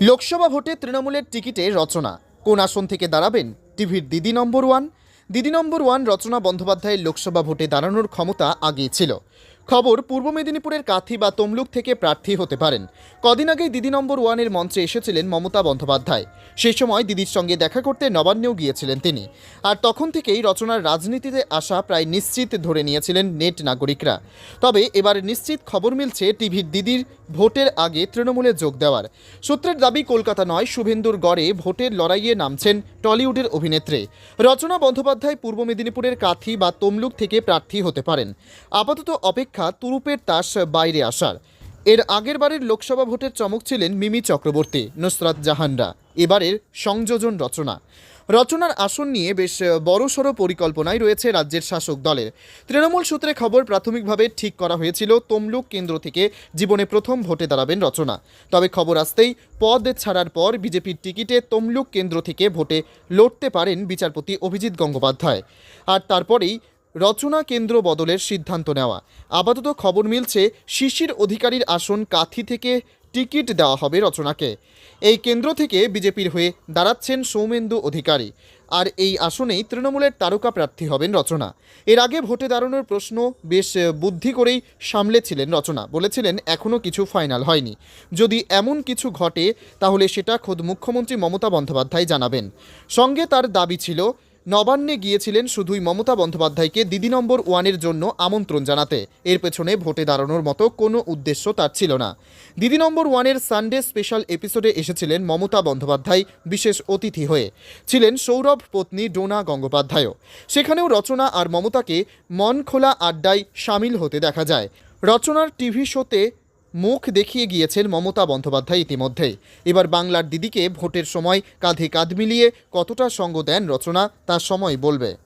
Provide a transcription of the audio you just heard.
লোকসভা ভোটে তৃণমূলের টিকিটে রচনা। কোন আসন থেকে দাঁড়াবেন? টিভির দিদি নম্বর ওয়ান। দিদি নম্বর ওয়ান রচনা বন্দ্যোপাধ্যায়ের লোকসভা ভোটে দাঁড়ানোর ক্ষমতা আগেই ছিল। খবর পূর্ব মেদিনীপুরের কাথি বা তমলুক থেকে প্রার্থী হতে পারেন। কদিন আগেই দিদি নম্বর ওয়ানের মঞ্চে এসেছিলেন মমতা বন্দ্যোপাধ্যায়। সেই সময় দিদির সঙ্গে দেখা করতে নবান্নেও গিয়েছিলেন তিনি। আর তখন থেকেই রচনার রাজনীতিতে আসা প্রায় নিশ্চিত ধরে নিয়েছিলেন নেট নাগরিকরা। তবে এবার নিশ্চিত খবর মিলছে টিভির দিদির ভোটের আগে তৃণমূলে যোগ দেওয়ার। সূত্রের দাবি, কলকাতা নয়, শুভেন্দুর গড়ে ভোটের লড়াইয়ে নামছেন টলিউডের অভিনেত্রী। রচনা বন্দ্যোপাধ্যায় পূর্ব মেদিনীপুরের কাথি বা তমলুক থেকে প্রার্থী হতে পারেন। আপাতত অপেক্ষা তুরুপের তাস বাইরে আসার। এর আগের বারের লোকসভা ভোটের চমক ছিলেন মিমি চক্রবর্তী, নুসরাত জাহানরা। এবারের সংযোজন রচনা। রচনার আসন নিয়ে বেশ বড়সড় পরিকল্পনায় রয়েছে রাজ্যের শাসক দলের। তৃণমূল সূত্রে খবর, প্রাথমিকভাবে ঠিক করা হয়েছিল তমলুক কেন্দ্র থেকে জীবনে প্রথম ভোটে দাঁড়াবেন রচনা। তবে খবর আসতেই পদ ছাড়ার পর বিজেপির টিকিটে তমলুক কেন্দ্র থেকে ভোটে লড়তে পারেন বিচারপতি অভিজিৎ গঙ্গোপাধ্যায়। আর তারপরেই রচনা কেন্দ্র বদলের সিদ্ধান্ত নেওয়া। আপাতত খবর মিলছে, শিশির অধিকারীর আসন কাথি থেকে টিকিট দেওয়া হবে রচনাকে। এই কেন্দ্র থেকে বিজেপির হয়ে দাঁড়াচ্ছেন সৌমেন্দু অধিকারী। আর এই আসনেই তৃণমূলের তারকা প্রার্থী হবেন রচনা। এর আগে ভোটে দাঁড়ানোর প্রশ্ন বেশ বুদ্ধি করেই সামলেছিলেন রচনা। বলেছিলেন এখনও কিছু ফাইনাল হয়নি। যদি এমন কিছু ঘটে, তাহলে সেটা খোদ মুখ্যমন্ত্রী মমতা বন্দ্যোপাধ্যায় জানাবেন। সঙ্গে তার দাবি ছিল নবান্নে গিয়েছিলেন শুধুই মমতা বন্দ্যোপাধ্যায়কে দিদি নম্বর ওয়ানের জন্য আমন্ত্রণ জানাতে। এর পেছনে ভোটে দাঁড়ানোর মতো কোনো উদ্দেশ্য তার ছিল না। দিদি নম্বর ওয়ানের সানডে স্পেশাল এপিসোডে এসেছিলেন মমতা বন্দ্যোপাধ্যায়, বিশেষ অতিথি হয়ে। ছিলেন সৌরভ পত্নী ডোনা গঙ্গোপাধ্যায়ও। সেখানেও রচনা আর মমতাকে মন খোলা আড্ডায় সামিল হতে দেখা যায়। রচনার টিভি শোতে মুখ দেখিয়ে গিয়েছেন মমতা বন্দ্যোপাধ্যায় ইতিমধ্যেই। এবার বাংলার দিদিকে ভোটের সময় কাঁধে কাঁধ মিলিয়ে কতটা সঙ্গ দেন রচনা, তা সময় বলবে।